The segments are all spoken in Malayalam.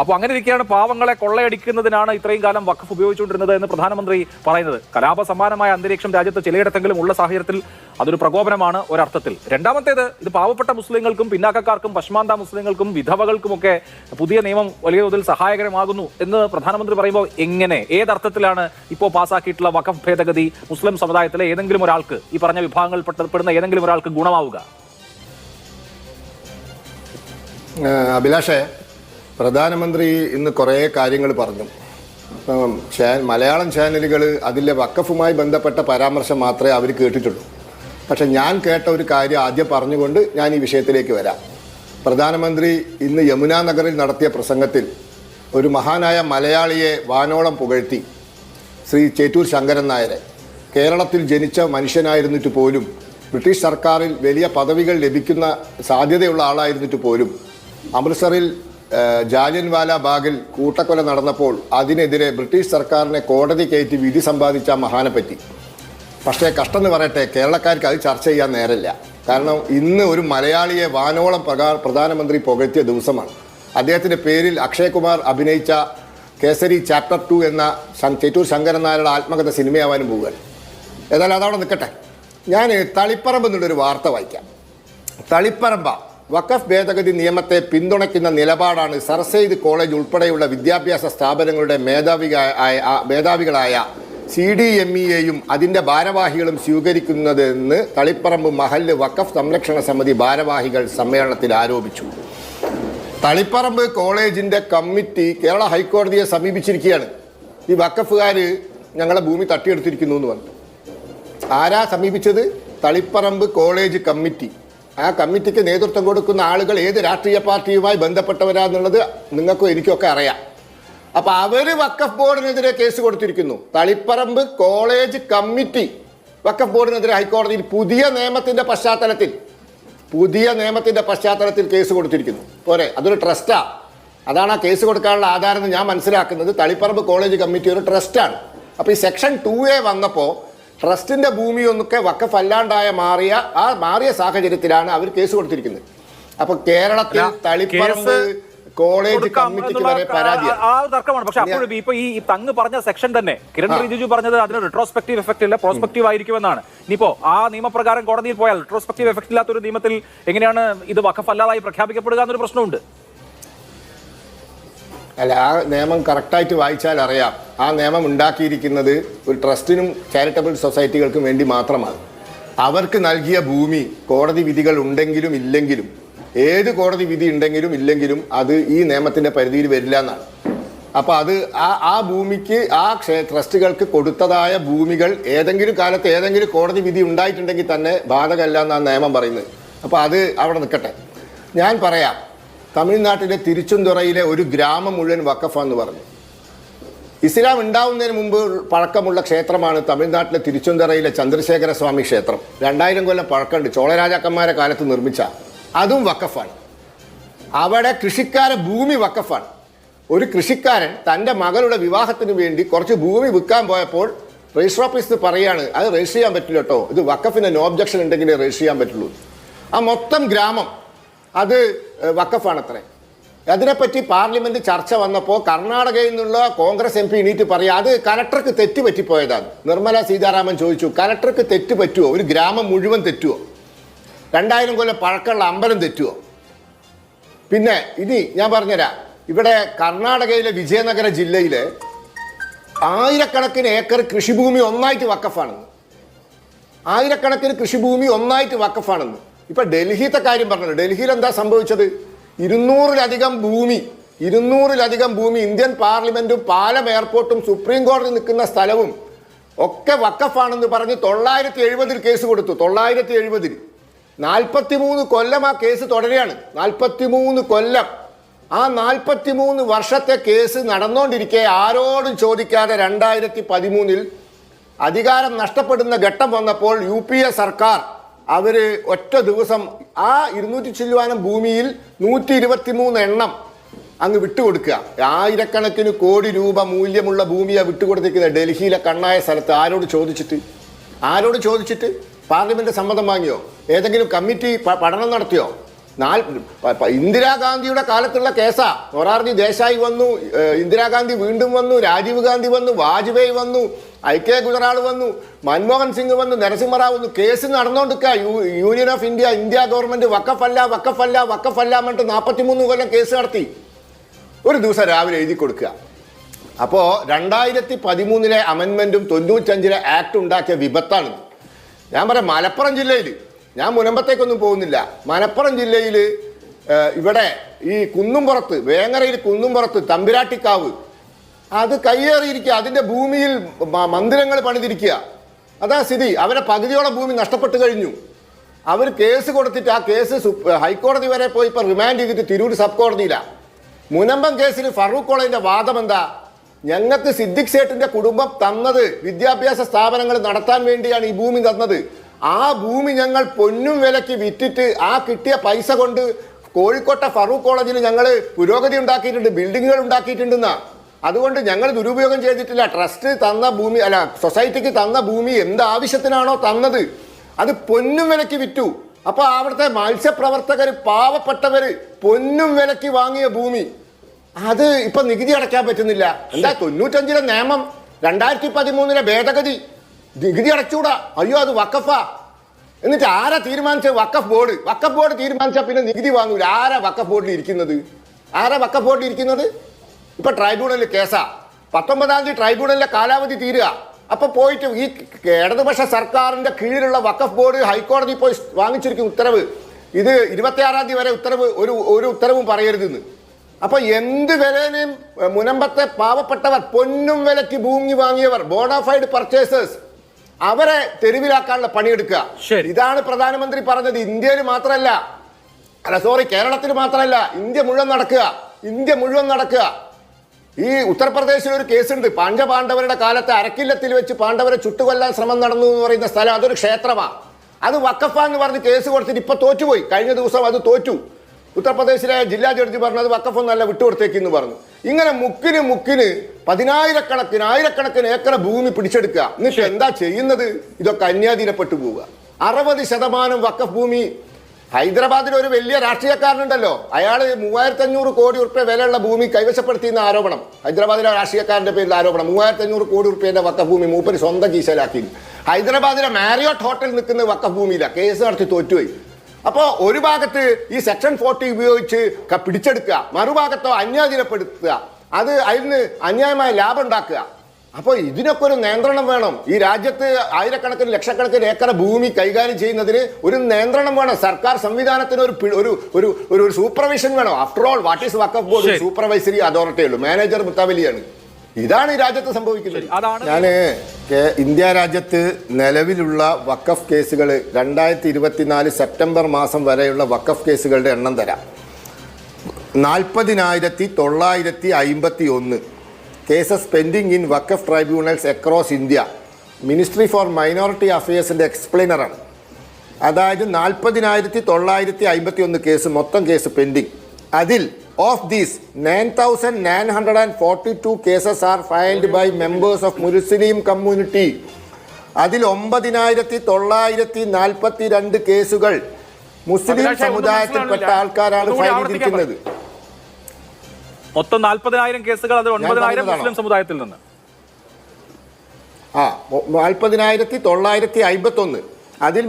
അപ്പോൾ അങ്ങനെ ഇരിക്കുകയാണ് പാവങ്ങളെ കൊള്ളയടിക്കുന്നതിനാണ് ഇത്രയും കാലം വഖഫ് ഉപയോഗിച്ചുകൊണ്ടിരുന്നത് എന്ന് പ്രധാനമന്ത്രി പറയുന്നത്. കലാപ സമാനമായ അന്തരീക്ഷം രാജ്യത്ത് ചിലയിടത്തെങ്കിലും ഉള്ള സാഹചര്യത്തിൽ അതൊരു പ്രകോപനമാണ് ഒരർത്ഥത്തിൽ. രണ്ടാമത്തേത് ഇത് പാവപ്പെട്ട മുസ്ലിങ്ങൾക്കും പിന്നാക്കക്കാർക്കും പശ്മാന്ത മുസ്ലിങ്ങൾക്കും വിധവകൾക്കുമൊക്കെ പുതിയ നിയമം വലിയ തോതിൽ സഹായകരമാകുന്നു എന്ന് പ്രധാനമന്ത്രി പറയുമ്പോൾ എങ്ങനെ? ഏതർത്ഥത്തിലാണ് ഇപ്പോൾ പാസ്സാക്കിയിട്ടുള്ള വഖഫ് ഭേദഗതി മുസ്ലിം സമുദായത്തിലെ ഏതെങ്കിലും ഒരാൾക്ക് ഈ പറഞ്ഞ വിഭാഗങ്ങൾ പെടുന്ന ഏതെങ്കിലും ഒരാൾക്ക് ഗുണമാവുക? അഭിലാഷേ പ്രധാനമന്ത്രി ഇന്ന് കുറേ കാര്യങ്ങൾ പറഞ്ഞു. മലയാളം ചാനലുകൾ അതിലെ വക്കഫുമായി ബന്ധപ്പെട്ട പരാമർശം മാത്രമേ അവർ കേട്ടിട്ടുള്ളൂ. പക്ഷെ ഞാൻ കേട്ട ഒരു കാര്യം ആദ്യം പറഞ്ഞുകൊണ്ട് ഞാൻ ഈ വിഷയത്തിലേക്ക് വരാം. പ്രധാനമന്ത്രി ഇന്ന് യമുനാ നഗറിൽ നടത്തിയ പ്രസംഗത്തിൽ ഒരു മഹാനായ മലയാളിയെ വാനോളം പുകഴ്ത്തി. ശ്രീ ചേറ്റൂർ ശങ്കരൻ നായരെ. കേരളത്തിൽ ജനിച്ച മനുഷ്യനായിരുന്നിട്ട് പോലും ബ്രിട്ടീഷ് സർക്കാരിൽ വലിയ പദവികൾ ലഭിക്കുന്ന സാധ്യതയുള്ള ആളായിരുന്നിട്ട് പോലും അമൃത്സറിൽ ജാലിയൻവാല ബാഗിൽ കൂട്ടക്കൊല നടന്നപ്പോൾ അതിനെതിരെ ബ്രിട്ടീഷ് സർക്കാരിനെ കോടതി കയറ്റി വിധി സമ്പാദിച്ച മഹാനെ പറ്റി. പക്ഷേ കഷ്ടം എന്ന് പറയട്ടെ കേരളക്കാർക്ക് അത് ചർച്ച ചെയ്യാൻ നേരമില്ല കാരണം ഇന്ന് ഒരു മലയാളിയെ വാനോളം പ്രധാനമന്ത്രി പുകഴ്ത്തിയ ദിവസമാണ്. അദ്ദേഹത്തിന്റെ പേരിൽ അക്ഷയ് കുമാർ അഭിനയിച്ച കേസരി ചാപ്റ്റർ ടു എന്ന ചേറ്റൂർ ശങ്കരൻ നായരുടെ ആത്മകഥ സിനിമയാവാനും പോവുകയാണ്. ഏതായാലും അതവിടെ നിൽക്കട്ടെ. ഞാൻ തളിപ്പറമ്പ് എന്നുള്ളൊരു വാർത്ത വായിക്കാം. തളിപ്പറമ്പ വഖഫ് ഭേദഗതി നിയമത്തെ പിന്തുണയ്ക്കുന്ന നിലപാടാണ് സർ സെയ്ദ് കോളേജ് ഉൾപ്പെടെയുള്ള വിദ്യാഭ്യാസ സ്ഥാപനങ്ങളുടെ മേധാവിക മേധാവികളായ സി ഡി എം ഇ എയും അതിന്റെ ഭാരവാഹികളും സ്വീകരിക്കുന്നതെന്ന് തളിപ്പറമ്പ് മഹല്ല് വഖഫ് സംരക്ഷണ സമിതി ഭാരവാഹികൾ സമ്മേളനത്തിൽ ആരോപിച്ചു. തളിപ്പറമ്പ് കോളേജിന്റെ കമ്മിറ്റി കേരള ഹൈക്കോടതിയെ സമീപിച്ചിരിക്കുകയാണ്. ഈ വക്കഫുകാർ ഞങ്ങളെ ഭൂമി തട്ടിയെടുത്തിരിക്കുന്നു എന്ന് പറഞ്ഞു. ആരാ സമീപിച്ചത്? Taliparamba college committee. ആ കമ്മിറ്റിക്ക് നേതൃത്വം കൊടുക്കുന്ന ആളുകൾ ഏത് രാഷ്ട്രീയ പാർട്ടിയുമായി ബന്ധപ്പെട്ടവരാന്നുള്ളത് നിങ്ങൾക്കും എനിക്കൊക്കെ അറിയാം. അപ്പൊ അവർ വക്കഫ് ബോർഡിനെതിരെ കേസ് കൊടുത്തിരിക്കുന്നു. തളിപ്പറമ്പ് കോളേജ് കമ്മിറ്റി വക്കഫ് ബോർഡിനെതിരെ ഹൈക്കോടതിയിൽ പുതിയ നിയമത്തിന്റെ പശ്ചാത്തലത്തിൽ പുതിയ നിയമത്തിന്റെ പശ്ചാത്തലത്തിൽ കേസ് കൊടുത്തിരിക്കുന്നു. പോരെ അതൊരു ട്രസ്റ്റാ. അതാണ് ആ കേസ് കൊടുക്കാനുള്ള ആധാരം എന്ന് ഞാൻ മനസ്സിലാക്കുന്നത്. തളിപ്പറമ്പ് കോളേജ് കമ്മിറ്റി ഒരു ട്രസ്റ്റാണ്. അപ്പോൾ ഈ സെക്ഷൻ ടു എ വന്നപ്പോൾ ട്രസ്റ്റിന്റെ ഭൂമിയൊന്നൊക്കെ വക്കഫ് അല്ലാണ്ടായ മാറിയ ആ മാറിയ സാഹചര്യത്തിലാണ് അവർ കേസ് കൊടുത്തിരിക്കുന്നത്. അപ്പൊ കേരളത്തിൽ തളിപ്പറമ്പ് കോളേജ് കമ്മിറ്റിക്ക് വരെ പരാതിയാണ് ആ തർക്കമാണ്. പക്ഷെ അപ്പോഴും ഇപ്പൊ ഈ ഈ തങ്ങ് പറഞ്ഞ സെക്ഷൻ തന്നെ കിരൺ റിജിജു പറഞ്ഞത് അതിന് റിട്രോസ്പെക്റ്റീവ് എഫക്ട് ഇല്ല പ്രോസ്പെക്റ്റീവ് ആയിരിക്കുമെന്നാണ്. ഇനിയിപ്പോ ആ നിയമപ്രകാരം കോടതിയിൽ പോയാൽ റിട്രോസ്പെക്റ്റീവ് എഫക്ട് ഇല്ലാത്ത ഒരു നിയമത്തിൽ എങ്ങനെയാണ് ഇത് വഖഫ് അല്ലാതായി പ്രഖ്യാപിക്കപ്പെടുക എന്നൊരു പ്രശ്നമുണ്ട്. അല്ല ആ നിയമം കറക്റ്റായിട്ട് വായിച്ചാൽ അറിയാം. ആ നിയമം ഉണ്ടാക്കിയിരിക്കുന്നത് ഒരു ട്രസ്റ്റിനും ചാരിറ്റബിൾ സൊസൈറ്റികൾക്കും വേണ്ടി മാത്രമാണ്. അവർക്ക് നൽകിയ ഭൂമി കോടതി വിധികൾ ഉണ്ടെങ്കിലും ഇല്ലെങ്കിലും ഏത് കോടതി വിധി ഉണ്ടെങ്കിലും ഇല്ലെങ്കിലും അത് ഈ നിയമത്തിന്റെ പരിധിയിൽ വരില്ല എന്നാണ്. അപ്പോൾ അത് ആ ആ ഭൂമിക്ക് ആ ട്രസ്റ്റുകൾക്ക് കൊടുത്തതായ ഭൂമികൾ ഏതെങ്കിലും കാലത്ത് ഏതെങ്കിലും കോടതി വിധി ഉണ്ടായിട്ടുണ്ടെങ്കിൽ തന്നെ ബാധകമല്ല എന്നാണ് നിയമം പറയുന്നത്. അപ്പോൾ അത് അവിടെ നിൽക്കട്ടെ. ഞാൻ പറയാം തമിഴ്നാട്ടിലെ തിരുച്ചുന്തുറയിലെ ഒരു ഗ്രാമം മുഴുവൻ വക്കഫ എന്ന് പറഞ്ഞു. ഇസ്ലാം ഉണ്ടാവുന്നതിന് മുമ്പ് പഴക്കമുള്ള ക്ഷേത്രമാണ് തമിഴ്നാട്ടിലെ തിരുച്ചുന്തുറയിലെ ചന്ദ്രശേഖര സ്വാമി ക്ഷേത്രം. രണ്ടായിരം കൊല്ലം പഴക്കമുണ്ട്. ചോളരാജാക്കന്മാരെ കാലത്ത് നിർമ്മിച്ച. അതും വക്കഫാണ് അവിടെ കൃഷിക്കാരെ ഭൂമി വക്കഫാണ് ഒരു കൃഷിക്കാരൻ തന്റെ മകളുടെ വിവാഹത്തിന് വേണ്ടി കുറച്ച് ഭൂമി വിൽക്കാൻ പോയപ്പോൾ രജിസ്റ്റർ ഓഫീസിൽ പറയാണ് അത് രജിസ്റ്റർ ചെയ്യാൻ പറ്റില്ല കേട്ടോ ഇത് വക്കഫിന് നോ ഒബ്ജക്ഷൻ ഉണ്ടെങ്കിലേ രജിസ്റ്റർ ചെയ്യാൻ പറ്റുള്ളൂ. ആ മൊത്തം ഗ്രാമം അത് വക്കഫാണ് അത്രേ അതിനെപ്പറ്റി പാർലമെന്റ് ചർച്ച വന്നപ്പോൾ കർണാടകയിൽ നിന്നുള്ള കോൺഗ്രസ് എം പി എണീറ്റ് പറയാം അത് കലക്ടർക്ക് തെറ്റ് പറ്റിപ്പോയതാണ് നിർമ്മല സീതാരാമൻ ചോദിച്ചു കലക്ടർക്ക് തെറ്റ് പറ്റുമോ ഒരു ഗ്രാമം മുഴുവൻ തെറ്റുമോ രണ്ടായിരം കൊല്ലം പഴക്കമുള്ള അമ്പലം തെറ്റുമോ പിന്നെ ഇനി ഞാൻ പറഞ്ഞുതരാം ഇവിടെ കർണാടകയിലെ വിജയനഗര ജില്ലയിലെ ആയിരക്കണക്കിന് ഏക്കർ കൃഷിഭൂമി ഒന്നായിട്ട് വക്കഫാണെന്ന് ആയിരക്കണക്കിന് കൃഷിഭൂമി ഒന്നായിട്ട് വക്കഫാണെന്ന് ഇപ്പൊ ഡൽഹിത്തെ കാര്യം പറഞ്ഞല്ലോ. ഡൽഹിയിൽ എന്താ സംഭവിച്ചത്? ഇരുന്നൂറിലധികം ഭൂമി ഇരുന്നൂറിലധികം ഭൂമി ഇന്ത്യൻ പാർലമെന്റും പാലം എയർപോർട്ടും സുപ്രീം കോടതി നിൽക്കുന്ന സ്ഥലവും ഒക്കെ വക്കഫാണെന്ന് പറഞ്ഞ് തൊള്ളായിരത്തി എഴുപതിൽ കേസ് കൊടുത്തു. തൊള്ളായിരത്തി എഴുപതിൽ നാൽപ്പത്തിമൂന്ന് കൊല്ലം ആ കേസ് തുടരുകയാണ്. നാൽപ്പത്തിമൂന്ന് കൊല്ലം. ആ നാൽപ്പത്തിമൂന്ന് വർഷത്തെ കേസ് നടന്നുകൊണ്ടിരിക്കെ ആരോടും ചോദിക്കാതെ രണ്ടായിരത്തി പതിമൂന്നിൽ അധികാരം നഷ്ടപ്പെടുന്ന ഘട്ടം വന്നപ്പോൾ യു സർക്കാർ അവർ ഒറ്റ ദിവസം ആ ഇരുന്നൂറ്റി ചില്ലുവാനം ഭൂമിയിൽ നൂറ്റി ഇരുപത്തി മൂന്ന് എണ്ണം അങ്ങ് വിട്ടുകൊടുക്കുക. ആയിരക്കണക്കിന് കോടി രൂപ മൂല്യമുള്ള ഭൂമിയാണ് വിട്ടുകൊടുത്തിരിക്കുന്നത് ഡൽഹിയിലെ കണ്ണായ സ്ഥലത്ത്. ആരോട് ചോദിച്ചിട്ട്? ആരോട് ചോദിച്ചിട്ട്? പാർലമെന്റ് സമ്മതം വാങ്ങിയോ? ഏതെങ്കിലും കമ്മിറ്റി പഠനം നടത്തിയോ? നാൽ ഇന്ദിരാഗാന്ധിയുടെ കാലത്തുള്ള കേസാ. മൊറാർജി ദേശായി വന്നു ഇന്ദിരാഗാന്ധി വീണ്ടും വന്നു രാജീവ് ഗാന്ധി വന്നു വാജ്പേയി വന്നു ഐ കെ ഗുജറാൾ വന്നു മൻമോഹൻ സിംഗ് വന്നു നരസിംഹറാവ് വന്നു കേസ് നടന്നുകൊണ്ടിരിക്കുക union of India India government വക്കഫല്ല വക്കഫല്ല വക്കഫല്ല എന്നിട്ട് നാൽപ്പത്തിമൂന്ന് കൊല്ലം കേസ് നടത്തി. ഒരു ദിവസം രാവിലെ എഴുതി കൊടുക്കുക. അപ്പോൾ രണ്ടായിരത്തി പതിമൂന്നിലെ അമെൻമെന്റും തൊണ്ണൂറ്റഞ്ചിലെ ആക്ട് ഉണ്ടാക്കിയ വിപത്താണ് ഞാൻ പറയാം മലപ്പുറം ജില്ലയിൽ ഞാൻ മുനമ്പത്തേക്കൊന്നും പോകുന്നില്ല. മലപ്പുറം ജില്ലയിൽ ഇവിടെ ഈ കുന്നുംപുറത്ത് വേങ്ങരയിൽ കുന്നുംപുറത്ത് തമ്പുരാട്ടിക്കാവ് അത് കയ്യേറിയിരിക്കുക. അതിന്റെ ഭൂമിയിൽ മന്ദിരങ്ങൾ പണിതിരിക്കുക. അതാ സ്ഥിതി. അവരെ പകുതിയോളം ഭൂമി നഷ്ടപ്പെട്ടു കഴിഞ്ഞു. അവർ കേസ് കൊടുത്തിട്ട് ആ കേസ് ഹൈക്കോടതി വരെ പോയി ഇപ്പൊ റിമാൻഡ് ചെയ്തിട്ട് തിരൂർ സബ് കോടതിയിലാണ് മുനമ്പം കേസിൽ ഫറൂഖ് കോളേജിന്റെ വാദം എന്താ? ഞങ്ങൾക്ക് സിദ്ദിഖ് സേട്ടിന്റെ കുടുംബം തന്നത് വിദ്യാഭ്യാസ സ്ഥാപനങ്ങൾ നടത്താൻ വേണ്ടിയാണ് ഈ ഭൂമി തന്നത്. ആ ഭൂമി ഞങ്ങൾ പൊന്നും വിലക്ക് വിറ്റിട്ട് ആ കിട്ടിയ പൈസ കൊണ്ട് കോഴിക്കോട്ടെ ഫറൂഖ് കോളേജിൽ ഞങ്ങൾ പുരോഗതി ഉണ്ടാക്കിയിട്ടുണ്ട് ബിൽഡിങ്ങുകൾ ഉണ്ടാക്കിയിട്ടുണ്ടെന്നാ. അതുകൊണ്ട് ഞങ്ങൾ ദുരുപയോഗം ചെയ്തിട്ടില്ല. ട്രസ്റ്റ് തന്ന ഭൂമി അല്ല സൊസൈറ്റിക്ക് തന്ന ഭൂമി എന്ത് ആവശ്യത്തിനാണോ തന്നത്? അത് പൊന്നും വിലക്ക് വിറ്റു. അപ്പൊ അവിടുത്തെ മത്സ്യപ്രവർത്തകർ പാവപ്പെട്ടവര് പൊന്നും വിലക്ക് വാങ്ങിയ ഭൂമി. അത് ഇപ്പൊ നികുതി അടയ്ക്കാൻ പറ്റുന്നില്ല. എന്താ തൊണ്ണൂറ്റഞ്ചിലെ നിയമം? രണ്ടായിരത്തി പതിമൂന്നിലെ ഭേദഗതി. നികുതി അടച്ചൂടാ. അയ്യോ അത് വക്കഫാ എന്നിട്ട് ആരാ തീരുമാനിച്ച വക്കഫ് ബോർഡ്. വക്കഫ് ബോർഡ് തീരുമാനിച്ചാൽ പിന്നെ നികുതി വാങ്ങൂല. ആരാ വക്കഫ് ബോർഡിൽ ഇരിക്കുന്നത്? ആരാ വക്കഫ് ബോർഡിൽ ഇരിക്കുന്നത്? ഇപ്പൊ ട്രൈബ്യൂണലിൽ കേസാ. പത്തൊമ്പതാം തീയതി ട്രൈബ്യൂണലിലെ കാലാവധി തീരുക. അപ്പൊ പോയിട്ട് ഈ ഇടതുപക്ഷ സർക്കാരിന്റെ കീഴിലുള്ള വഖഫ് ബോർഡ് ഹൈക്കോടതി പോയി വാങ്ങിച്ചിരിക്കും ഉത്തരവ്. ഇത് ഇരുപത്തിയാറാം തീയതി വരെ ഉത്തരവ് ഒരു ഒരു ഉത്തരവും പറയരുതെന്ന്. അപ്പൊ എന്ത് വിലനെയും മുനമ്പത്തെ പാവപ്പെട്ടവർ പൊന്നും വിലയ്ക്ക് ഭൂമി വാങ്ങിയവർ ബോണഫൈഡ് പർച്ചേസേഴ്സ് അവരെ തെരുവിലാക്കാനുള്ള പണിയെടുക്കുക. ഇതാണ് പ്രധാനമന്ത്രി പറഞ്ഞത്. ഇന്ത്യയിൽ മാത്രമല്ല അല്ല സോറി കേരളത്തിൽ മാത്രമല്ല ഇന്ത്യ മുഴുവൻ നടക്കുക. ഇന്ത്യ മുഴുവൻ നടക്കുക. ഈ ഉത്തർപ്രദേശിൽ ഒരു കേസുണ്ട്. പാണ്ഡപാണ്ഡവരുടെ കാലത്ത് അരക്കില്ലത്തിൽ വെച്ച് പാണ്ഡവരെ ചുട്ടുകൊല്ലാൻ ശ്രമം നടന്നു എന്ന് പറയുന്ന സ്ഥലം അതൊരു ക്ഷേത്രമാണ് അത് വക്കഫ എന്ന് പറഞ്ഞ് കേസ് കൊടുത്തിട്ട് ഇപ്പൊ തോറ്റുപോയി. കഴിഞ്ഞ ദിവസം അത് തോറ്റു. ഉത്തർപ്രദേശിലെ ജില്ലാ ജഡ്ജി പറഞ്ഞു അത് വക്കഫൊന്നല്ല വിട്ടുകൊടുത്തേക്കെന്ന് പറഞ്ഞു. ഇങ്ങനെ മുക്കിന് മുക്കിന് പതിനായിരക്കണക്കിന് ആയിരക്കണക്കിന് ഏക്കർ ഭൂമി പിടിച്ചെടുക്കുക. എന്നിട്ട് എന്താ ചെയ്യുന്നത്? ഇതൊക്കെ അന്യാധീനപ്പെട്ടു പോവുക. അറുപത് ശതമാനം വക്കഫ് ഭൂമി ഹൈദരാബാദിൽ ഒരു വലിയ രാഷ്ട്രീയക്കാരനുണ്ടല്ലോ. അയാൾ മൂവായിരത്തി അഞ്ഞൂറ് കോടി ഉറുപ്പ്യ വിലയുള്ള ഭൂമി കൈവശപ്പെടുത്തിയെന്ന ആരോപണം. ഹൈദരാബാദിലെ രാഷ്ട്രീയക്കാരന്റെ പേരിൽ ആരോപണം. മൂവായിരത്തി അഞ്ഞൂറ് കോടി ഉറുപ്പ്യന്റെ വക്കഭൂമി മൂപ്പര് സ്വന്തം കീശയിലാക്കി. ഹൈദരാബാദിലെ മാരിയോട്ട് ഹോട്ടൽ നിൽക്കുന്ന വക്കഫ് ഭൂമിയില്ല കേസ് നടത്തി തോറ്റുപോയി. അപ്പോൾ ഒരു ഭാഗത്ത് ഈ സെക്ഷൻ ഫോർട്ടി ഉപയോഗിച്ച് പിടിച്ചെടുക്കുക. മറുഭാഗത്തോ അന്യാധീനപ്പെടുത്തുക. അത് അതിന് അന്യായമായ ലാഭം ഉണ്ടാക്കുക. അപ്പോൾ ഇതിനൊക്കെ ഒരു നിയന്ത്രണം വേണം. ഈ രാജ്യത്ത് ആയിരക്കണക്കിന് ലക്ഷക്കണക്കിന് ഏക്കർ ഭൂമി കൈകാര്യം ചെയ്യുന്നതിന് ഒരു നിയന്ത്രണം വേണം. സർക്കാർ സംവിധാനത്തിന് ഒരു ഒരു ഒരു ഒരു സൂപ്പർവിഷൻ വേണം. After all what is waqf board supervisory authority ഉള്ളൂ. മാനേജർ മുത്താവലിയാണ് ഇതാണ് ഈ രാജ്യത്ത് സംഭവിക്കുന്നത്. ഞാൻ ഇന്ത്യ രാജ്യത്ത് നിലവിലുള്ള വക്കഫ് കേസുകൾ രണ്ടായിരത്തി ഇരുപത്തിനാല് സെപ്റ്റംബർ മാസം വരെയുള്ള വക്കഫ് കേസുകളുടെ എണ്ണം തരാം. നാൽപ്പതിനായിരത്തി തൊള്ളായിരത്തി അയിമ്പത്തി ഒന്ന് cases pending in waqf tribunals across India. Ministry for minority അഫയേഴ്സിന്റെ എക്സ്പ്ലെയിനറാണ് അതായത് നാൽപ്പതിനായിരത്തി തൊള്ളായിരത്തി അമ്പത്തി ഒന്ന് കേസ് മൊത്തം കേസ് പെൻഡിങ്. അതിൽ of these nine thousand nine hundred and forty two cases are filed by members of Muslim community അതിൽ ഒമ്പതിനായിരത്തി തൊള്ളായിരത്തി നാൽപ്പത്തി രണ്ട് കേസുകൾ മുസ്ലിം സമുദായത്തിൽപ്പെട്ട ആൾക്കാരാണ് ഫയൽ ചെയ്തിരിക്കുന്നത്. മൊത്തം നാൽപ്പതിനായിരം കേസുകൾ അത് ഒൻപതിനായിരം? മുസ്ലിം സമുദായത്തിൽ നിന്ന്. ആ നാൽപ്പതിനായിരത്തി തൊള്ളായിരത്തി അമ്പത്തി ഒന്ന് അതിൽ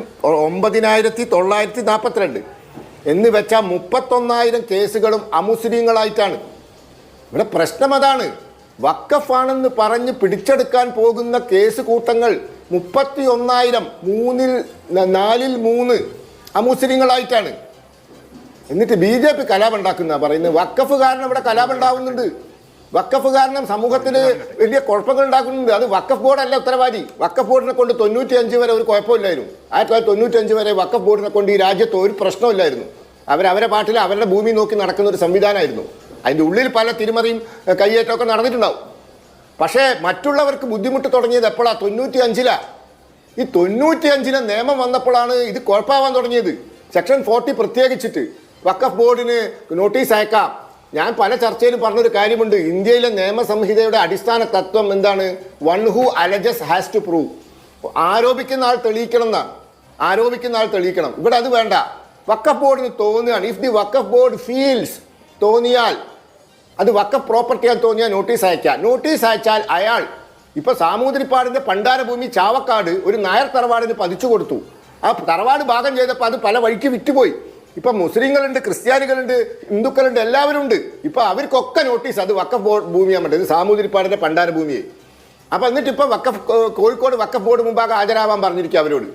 ഒമ്പതിനായിരത്തി തൊള്ളായിരത്തി നാൽപ്പത്തിരണ്ട് എന്ന് വെച്ചാൽ മുപ്പത്തൊന്നായിരം കേസുകളും അമുസ്ലിങ്ങളായിട്ടാണ്. ഇവിടെ പ്രശ്നം അതാണ് വക്കഫാണെന്ന് പറഞ്ഞ് പിടിച്ചെടുക്കാൻ പോകുന്ന കേസ് കൂട്ടങ്ങൾ മുപ്പത്തി ഒന്നായിരം മൂന്നിൽ നാലിൽ മൂന്ന് അമുസ്ലിങ്ങളായിട്ടാണ്. എന്നിട്ട് ബി ജെ പി കലാപുണ്ടാക്കുന്ന പറയുന്നത് വക്കഫ് കാരണം ഇവിടെ കലാപുണ്ടാവുന്നുണ്ട് വക്കഫ് കാരണം സമൂഹത്തിൽ വലിയ കുഴപ്പങ്ങൾ ഉണ്ടാക്കുന്നുണ്ട്. അത് വക്കഫ് ബോർഡല്ല ഉത്തരവാദി. വക്കഫ് ബോർഡിനെ കൊണ്ട് തൊണ്ണൂറ്റി അഞ്ച് വരെ ഒരു കുഴപ്പമില്ലായിരുന്നു. ആയിരത്തി തൊള്ളായിരത്തി തൊണ്ണൂറ്റി അഞ്ച് വരെ വക്കഫ് ബോർഡിനെ കൊണ്ട് ഈ രാജ്യത്ത് ഒരു പ്രശ്നമില്ലായിരുന്നു അവർ അവരെ പാട്ടിൽ അവരുടെ ഭൂമി നോക്കി നടക്കുന്ന ഒരു സംവിധാനമായിരുന്നു. അതിന്റെ ഉള്ളിൽ പല തിരിമറിയും കയ്യേറ്റമൊക്കെ നടന്നിട്ടുണ്ടാവും. പക്ഷേ മറ്റുള്ളവർക്ക് ബുദ്ധിമുട്ട് തുടങ്ങിയത് എപ്പോഴാണ് തൊണ്ണൂറ്റി അഞ്ചിലാ ഈ തൊണ്ണൂറ്റി അഞ്ചിലെ നിയമം വന്നപ്പോഴാണ് ഇത് കുഴപ്പമാവാൻ തുടങ്ങിയത്. Section forty പ്രത്യേകിച്ചിട്ട്. വക്കഫ് ബോർഡിന് നോട്ടീസ് അയക്കാം. ഞാൻ പല ചർച്ചയിലും പറഞ്ഞൊരു കാര്യമുണ്ട്. ഇന്ത്യയിലെ നിയമസംഹിതയുടെ അടിസ്ഥാന തത്വം എന്താണ്? One who alleges has to prove. ആരോപിക്കുന്ന ആൾ തെളിയിക്കണം എന്നാണ്. ആരോപിക്കുന്ന ആൾ തെളിയിക്കണം. ഇവിടെ അത് വേണ്ട. വക്കഫ് ബോർഡിന് തോന്നുകയാണ്. If the waqf board feels തോന്നിയാൽ അത് വക്കഫ് പ്രോപ്പർട്ടിയാൽ തോന്നിയാൽ നോട്ടീസ് അയക്കാം നോട്ടീസ് അയച്ചാൽ അയാൾ ഇപ്പൊ സാമൂതിരിപ്പാടിന്റെ പണ്ടാരഭൂമി ചാവക്കാട് ഒരു നായർ തറവാടിന് പതിച്ചു കൊടുത്തു. ആ തറവാട് ഭാഗം ചെയ്തപ്പോൾ അത് പല വഴിക്ക് വിറ്റുപോയി. ഇപ്പൊ മുസ്ലിങ്ങളുണ്ട് ക്രിസ്ത്യാനികളുണ്ട് ഹിന്ദുക്കളുണ്ട് എല്ലാവരും ഉണ്ട് ഇപ്പൊ അവർക്കൊക്കെ നോട്ടീസ് അത് വക്കഫ് ബോർഡ് പറ്റും ഇത് സാമൂതിരിപ്പാടിന്റെ പണ്ടാര ഭൂമിയെ അപ്പൊ എന്നിട്ട് ഇപ്പൊ വക്കഫ് കോഴിക്കോട് വക്കഫ് ബോർഡ് മുമ്പാകെ ഹാജരാവാൻ പറഞ്ഞിരിക്കും അവരോട്.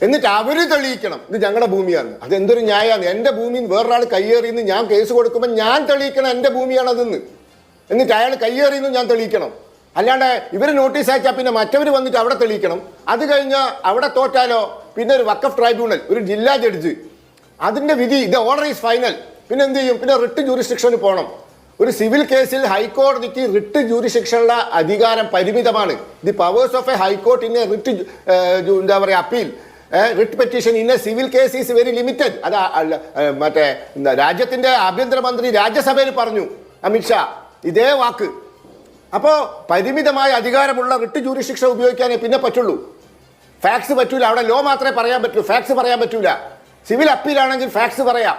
എന്നിട്ട് അവർ തെളിയിക്കണം ഇത് ഞങ്ങളുടെ ഭൂമിയാണ് അത് എന്തൊരു ന്യായമാണ് എന്റെ ഭൂമിയിൽ വേറൊരാൾ കയ്യേറിയെന്ന് ഞാൻ കേസ് കൊടുക്കുമ്പോൾ ഞാൻ തെളിയിക്കണം എന്റെ ഭൂമിയാണതെന്ന്. എന്നിട്ട് അയാൾ കയ്യേറിയെന്ന് ഞാൻ തെളിയിക്കണം. അല്ലാണ്ട് ഇവർ നോട്ടീസ് അയച്ചാൽ പിന്നെ മറ്റവർ വന്നിട്ട് അവിടെ തെളിയിക്കണം. അത് കഴിഞ്ഞാൽ അവിടെ തോറ്റാലോ? പിന്നെ ഒരു വക്കഫ് ട്രൈബ്യൂണൽ ഒരു ജില്ലാ ജഡ്ജ് അതിന്റെ വിധി ഇത് ഓർഡർ ഈസ് ഫൈനൽ പിന്നെ എന്ത് ചെയ്യും? പിന്നെ റിട്ട് ജൂറിസ്ഡിക്ഷന് പോകണം ഒരു സിവിൽ കേസിൽ ഹൈക്കോടതിക്ക് റിട്ട് ജൂറിസ്ഡിക്ഷനുള്ള അധികാരം പരിമിതമാണ്. The powers of a high court in a writ എന്താ പറയുക appeal writ petition in a civil case is very limited അത് ഏ, മറ്റേ എന്താ, രാജ്യത്തിന്റെ ആഭ്യന്തരമന്ത്രി രാജ്യസഭയിൽ പറഞ്ഞു അമിത്ഷാ ഇതേ വാക്ക്. അപ്പോൾ പരിമിതമായ അധികാരമുള്ള റിട്ട് ജൂറിസ്ഡിക്ഷൻ ഉപയോഗിക്കാനേ പിന്നെ പറ്റുള്ളൂ. ഫാക്സ് പറ്റൂല. അവിടെ ലോ മാത്രമേ പറയാൻ പറ്റൂ. ഫാക്സ് പറയാൻ പറ്റൂല. സിവിൽ അപ്പീലാണെങ്കിൽ ഫാക്സ് പറയാം.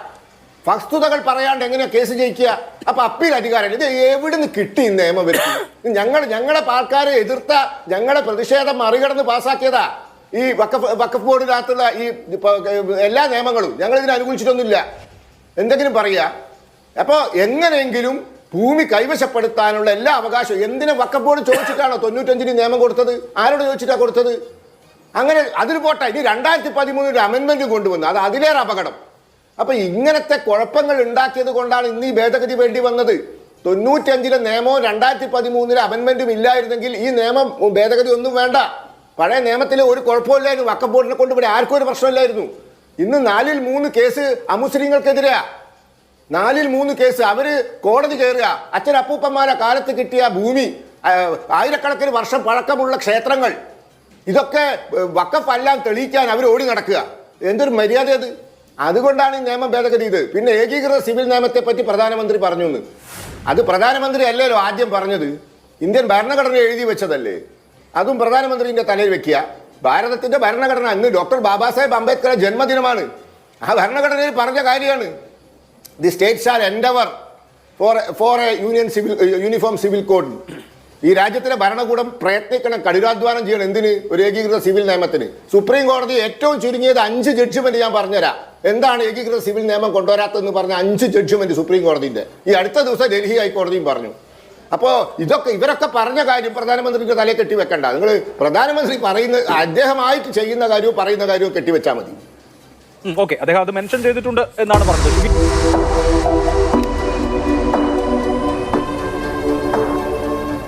വസ്തുതകൾ പറയാണ്ട് എങ്ങനെയാ കേസ് ജയിക്കുക? അപ്പൊ അപ്പീൽ അധികാരം ഇത് എവിടുന്ന് കിട്ടി നിയമം ഞങ്ങൾ ഞങ്ങളെ ആൾക്കാരെ എതിർത്ത ഞങ്ങളുടെ പ്രതിഷേധം മറികടന്ന് പാസാക്കിയതാ. ഈ വക്കഫ് വക്കഫ് ബോർഡിനകത്തുള്ള ഈ എല്ലാ നിയമങ്ങളും. ഞങ്ങൾ ഇതിനെ അനുകൂലിച്ചിട്ടൊന്നുമില്ല. എന്തെങ്കിലും പറയുക അപ്പോൾ എങ്ങനെയെങ്കിലും ഭൂമി കൈവശപ്പെടുത്താനുള്ള എല്ലാ അവകാശവും എന്തിനെ വക്കഫ് ബോർഡ് ചോദിച്ചിട്ടാണോ തൊണ്ണൂറ്റഞ്ചിന് നിയമം കൊടുത്തത്? ആരോട് ചോദിച്ചിട്ടാണ് കൊടുത്തത്? അങ്ങനെ അതിൽ പോട്ടെ ഇനി രണ്ടായിരത്തി പതിമൂന്നിൽ അമെന്മെന്റ് കൊണ്ടുവന്നു. അത് അതിലേറെ അപകടം. അപ്പൊ ഇങ്ങനത്തെ കുഴപ്പങ്ങൾ ഉണ്ടാക്കിയത് കൊണ്ടാണ് ഇന്ന് ഈ ഭേദഗതി വേണ്ടി വന്നത്. തൊണ്ണൂറ്റഞ്ചിലെ നിയമവും രണ്ടായിരത്തി പതിമൂന്നിലെ അമെന്മെന്റും ഇല്ലായിരുന്നെങ്കിൽ ഈ നിയമം ഭേദഗതി ഒന്നും വേണ്ട. പഴയ നിയമത്തിൽ ഒരു കുഴപ്പമില്ലായിരുന്നു. വക്കബോർഡിനെ കൊണ്ട് ഇവിടെ ആർക്കും ഒരു പ്രശ്നമില്ലായിരുന്നു. ഇന്ന് നാലിൽ മൂന്ന് കേസ് അമുസ്ലിങ്ങൾക്കെതിരെയാ. നാലിൽ മൂന്ന് കേസ് അവർ കോടതി കയറുക. അച്ഛൻ അപ്പൂപ്പന്മാരെ കാലത്ത് കിട്ടിയ ഭൂമി ആയിരക്കണക്കിന് വർഷം പഴക്കമുള്ള ക്ഷേത്രങ്ങൾ ഇതൊക്കെ വക്കഫെല്ലാം തെളിയിക്കാൻ അവർ ഓടി നടക്കുക. എന്തൊരു മര്യാദ അത്? അതുകൊണ്ടാണ് ഈ നിയമം ഭേദഗതി ഇത് പിന്നെ ഏകീകൃത സിവിൽ നിയമത്തെ പറ്റി പ്രധാനമന്ത്രി പറഞ്ഞു എന്ന്. അത് പ്രധാനമന്ത്രി അല്ലല്ലോ ആദ്യം പറഞ്ഞത്. ഇന്ത്യൻ ഭരണഘടന എഴുതി വെച്ചതല്ലേ? അതും പ്രധാനമന്ത്രിന്റെ തലയിൽ വെക്കുക. ഭാരതത്തിന്റെ ഭരണഘടന അന്ന് ഡോക്ടർ ബാബാ സാഹേബ് അംബേദ്കറെ ജന്മദിനമാണ്. ആ ഭരണഘടനയിൽ പറഞ്ഞ കാര്യമാണ്. The states are endeavour for for a union civil uniform civil code. ഈ രാജ്യത്തിലെ ഭരണകൂടം പ്രയത്നിക്കണം കഠിനാധ്വാനം ചെയ്യണം. എന്തിന്? ഒരു ഏകീകൃത സിവിൽ നിയമത്തിന്. സുപ്രീം കോടതി ഏറ്റവും ചുരുങ്ങിയത് അഞ്ച് ജഡ്ജ്മെന്റ് ഞാൻ പറഞ്ഞുതരാം. എന്താണ് ഏകീകൃത സിവിൽ നിയമം കൊണ്ടുവരാത്തതെന്ന് പറഞ്ഞ അഞ്ച് ജഡ്ജ്മെന്റ് സുപ്രീം കോടതിന്റെ ഈ അടുത്ത ദിവസം ഡൽഹി ഹൈക്കോടതിയും പറഞ്ഞു. അപ്പോൾ ഇതൊക്കെ ഇവരൊക്കെ പറഞ്ഞ കാര്യം പ്രധാനമന്ത്രിക്ക് കെട്ടി വെക്കണ്ട. നിങ്ങൾ പ്രധാനമന്ത്രി പറയുന്ന അദ്ദേഹമായിട്ട് ചെയ്യുന്ന കാര്യവും പറയുന്ന കാര്യവും കെട്ടിവെച്ചാൽ മതി. ഓക്കെ. അദ്ദേഹം അത് മെൻഷൻ ചെയ്തിട്ടുണ്ട് എന്നാണ് പറഞ്ഞത്.